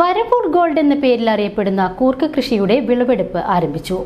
Varavoor gold എന്ന പേരിൽ അറിയപ്പെടുന്ന കൂർക്ക കൃഷിയുടെ വിളവെടുപ്പ് ആരംഭിച്ചു.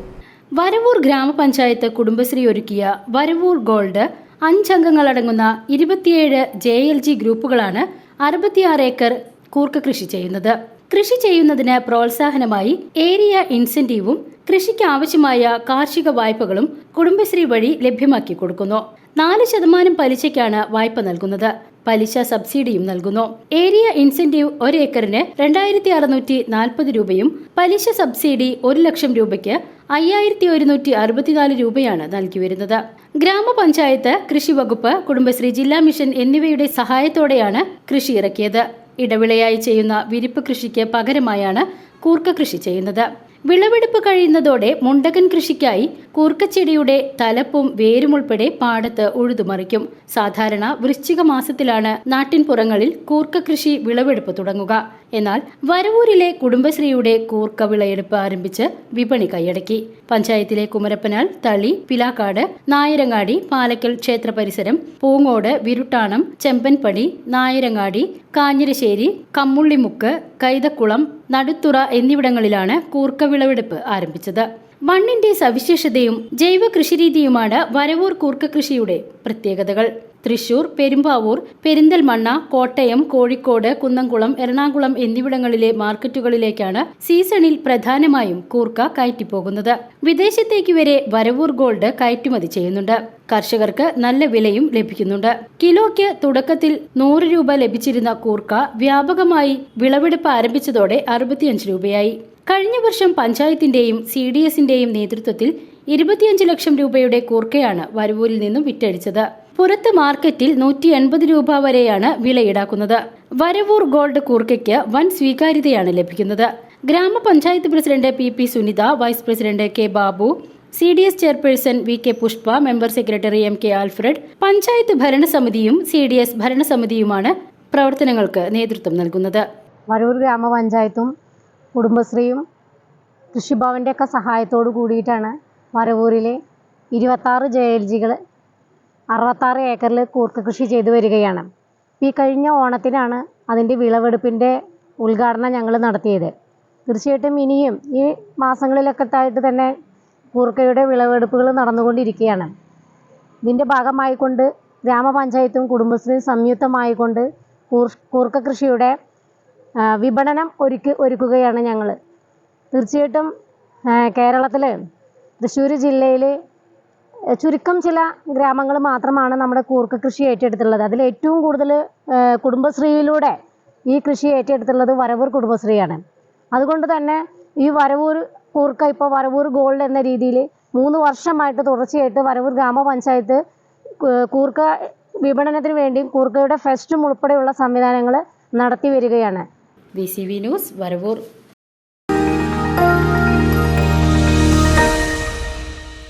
വരവൂർ ഗ്രാമപഞ്ചായത്ത് കുടുംബശ്രീ ഒരുക്കിയ വരവൂർ ഗോൾഡ് അഞ്ചംഗങ്ങളടങ്ങുന്ന ഇരുപത്തിയേഴ് ജെ എൽ ജി ഗ്രൂപ്പുകളാണ് അറുപത്തിയാറ് ഏക്കർ കൂർക്ക കൃഷി ചെയ്യുന്നത്. കൃഷി ചെയ്യുന്നതിന് പ്രോത്സാഹനമായി ഏരിയ ഇൻസെന്റീവും കൃഷിക്ക് ആവശ്യമായ കാർഷിക വായ്പകളും കുടുംബശ്രീ വഴി ലഭ്യമാക്കി കൊടുക്കുന്നു. നാല് ശതമാനം പലിശയ്ക്കാണ് വായ്പ നൽകുന്നത്. പലിശ സബ്സിഡിയും നൽകുന്നു. ഏരിയ ഇൻസെന്റീവ് ഒരു ഏക്കറിന് രണ്ടായിരത്തി അറുന്നൂറ്റി നാൽപ്പത് രൂപയും പലിശ സബ്സിഡി ഒരു ലക്ഷം രൂപയ്ക്ക് അയ്യായിരത്തി ഒരുന്നൂറ്റി അറുപത്തിനാല് രൂപയാണ് നൽകി വരുന്നത്. ഗ്രാമപഞ്ചായത്ത് കൃഷി വകുപ്പ് കുടുംബശ്രീ ജില്ലാ മിഷൻ എന്നിവയുടെ സഹായത്തോടെയാണ് കൃഷി ഇറക്കിയത്. ഇടവിളയായി ചെയ്യുന്ന വിരിപ്പ് കൃഷിക്ക് പകരമായാണ് കൂർക്ക കൃഷി ചെയ്യുന്നത്. വിളവെടുപ്പ് കഴിയുന്നതോടെ മുണ്ടകൻ കൃഷിക്കായി കൂർക്കച്ചെടിയുടെ തലപ്പും വേരും ഉൾപ്പെടെ പാടത്ത് ഉഴുതുമറിക്കും. സാധാരണ വൃശ്ചിക മാസത്തിലാണ് നാട്ടിൻപുറങ്ങളിൽ കൂർക്ക കൃഷി വിളവെടുപ്പ് തുടങ്ങുക. എന്നാൽ വരവൂരിലെ കുടുംബശ്രീയുടെ കൂർക്ക വിളയെടുപ്പ് ആരംഭിച്ച് വിപണി കൈയടക്കി. പഞ്ചായത്തിലെ കുമരപ്പനാൽ തളി പിലാക്കാട് നായരങ്ങാടി പാലക്കൽ ക്ഷേത്ര പരിസരം പൂങ്ങോട് വിരുട്ടാണം ചെമ്പൻപടി നായരങ്ങാടി കാഞ്ഞിരശ്ശേരി കമ്മുള്ളിമുക്ക് കൈതക്കുളം നടുത്തുറ എന്നിവിടങ്ങളിലാണ് കൂർക്ക വിളവെടുപ്പ് ആരംഭിച്ചത്. മണ്ണിന്റെ സവിശേഷതയും ജൈവ കൃഷിരീതിയുമാണ് വരവൂർ കൂർക്ക കൃഷിയുടെ പ്രത്യേകതകൾ. തൃശൂർ പെരുമ്പാവൂർ പെരിന്തൽമണ്ണ കോട്ടയം കോഴിക്കോട് കുന്നംകുളം എറണാകുളം എന്നിവിടങ്ങളിലെ മാർക്കറ്റുകളിലേക്കാണ് സീസണിൽ പ്രധാനമായും കൂർക്ക കയറ്റിപ്പോകുന്നത്. വിദേശത്തേക്ക് വരെ വരവൂർ ഗോൾഡ് കയറ്റുമതി ചെയ്യുന്നുണ്ട്. കർഷകർക്ക് നല്ല വിലയും ലഭിക്കുന്നുണ്ട്. കിലോയ്ക്ക് തുടക്കത്തിൽ നൂറ് രൂപ ലഭിച്ചിരുന്ന കൂർക്ക വ്യാപകമായി വിളവെടുപ്പ് ആരംഭിച്ചതോടെ അറുപത്തിയഞ്ച് രൂപയായി. കഴിഞ്ഞ വർഷം പഞ്ചായത്തിന്റെയും സി ഡി എസിന്റെയും നേതൃത്വത്തിൽ ഇരുപത്തിയഞ്ച് ലക്ഷം രൂപയുടെ കൂർക്കയാണ് വരവൂരിൽ നിന്നും വിറ്റഴിച്ചത്. പുറത്ത് മാർക്കറ്റിൽ നൂറ്റി എൺപത് രൂപ വരെയാണ് വില ഈടാക്കുന്നത് വരവൂർ ഗോൾഡ് കൂർക്കയ്ക്ക് വൻ സ്വീകാര്യതയാണ് ലഭിക്കുന്നത്. ഗ്രാമപഞ്ചായത്ത് president P P Sunitha vice president K Babu C D S chairperson V K Pushpa member secretary M K Alfred panchayat ഭരണസമിതിയും C D S ഭരണസമിതിയുമാണ് പ്രവർത്തനങ്ങൾക്ക് നേതൃത്വം നൽകുന്നത്. വരൂർ ഗ്രാമപഞ്ചായത്തും കുടുംബശ്രീയും കൃഷിഭവന്റെയൊക്കെ സഹായത്തോട് കൂടിയിട്ടാണ് വരവൂരിലെ ഇരുപത്താറ് ജെ എൽ ജികൾ അറുപത്താറ് ഏക്കറിൽ കൂർക്ക കൃഷി ചെയ്തു വരികയാണ്. ഈ കഴിഞ്ഞ ഓണത്തിനാണ് അതിന്റെ വിളവെടുപ്പിന്റെ ഉദ്ഘാടനം ഞങ്ങൾ നടത്തിയത്. തീർച്ചയായിട്ടും ഇനിയും ഈ മാസങ്ങളിലൊക്കെ ആയിട്ട് തന്നെ കൂർക്കയുടെ വിളവെടുപ്പുകൾ നടന്നുകൊണ്ടിരിക്കുകയാണ്. ഇതിന്റെ ഭാഗമായിക്കൊണ്ട് ഗ്രാമപഞ്ചായത്തും കുടുംബശ്രീയും സംയുക്തമായിക്കൊണ്ട് കൂർ കൂർക്ക കൃഷിയുടെ വിപണനം ഒരുക്കി ഒരുക്കുകയാണ് ഞങ്ങൾ തീർച്ചയായിട്ടും കേരളത്തിൽ തൃശ്ശൂർ ജില്ലയിൽ ചുരുക്കം ചില ഗ്രാമങ്ങൾ മാത്രമാണ് നമ്മുടെ കൂർക്ക കൃഷി ഏറ്റെടുത്തുള്ളത് അതിൽ ഏറ്റവും കൂടുതൽ കുടുംബശ്രീയിലൂടെ ഈ കൃഷി ഏറ്റെടുത്തുള്ളത് വരവൂർ കുടുംബശ്രീയാണ്. അതുകൊണ്ട് തന്നെ ഈ വരവൂർ കൂർക്ക ഇപ്പോൾ വരവൂർ ഗോൾഡ് എന്ന രീതിയിൽ മൂന്ന് വർഷമായിട്ട് തുടർച്ചയായിട്ട് വരവൂർ ഗ്രാമപഞ്ചായത്ത് കൂർക്ക വിപണനത്തിന് വേണ്ടിയും കൂർക്കയുടെ ഫെസ്റ്റും ഉൾപ്പെടെയുള്ള സംവിധാനങ്ങൾ നടത്തി വരികയാണ്. B C V news Varavoor.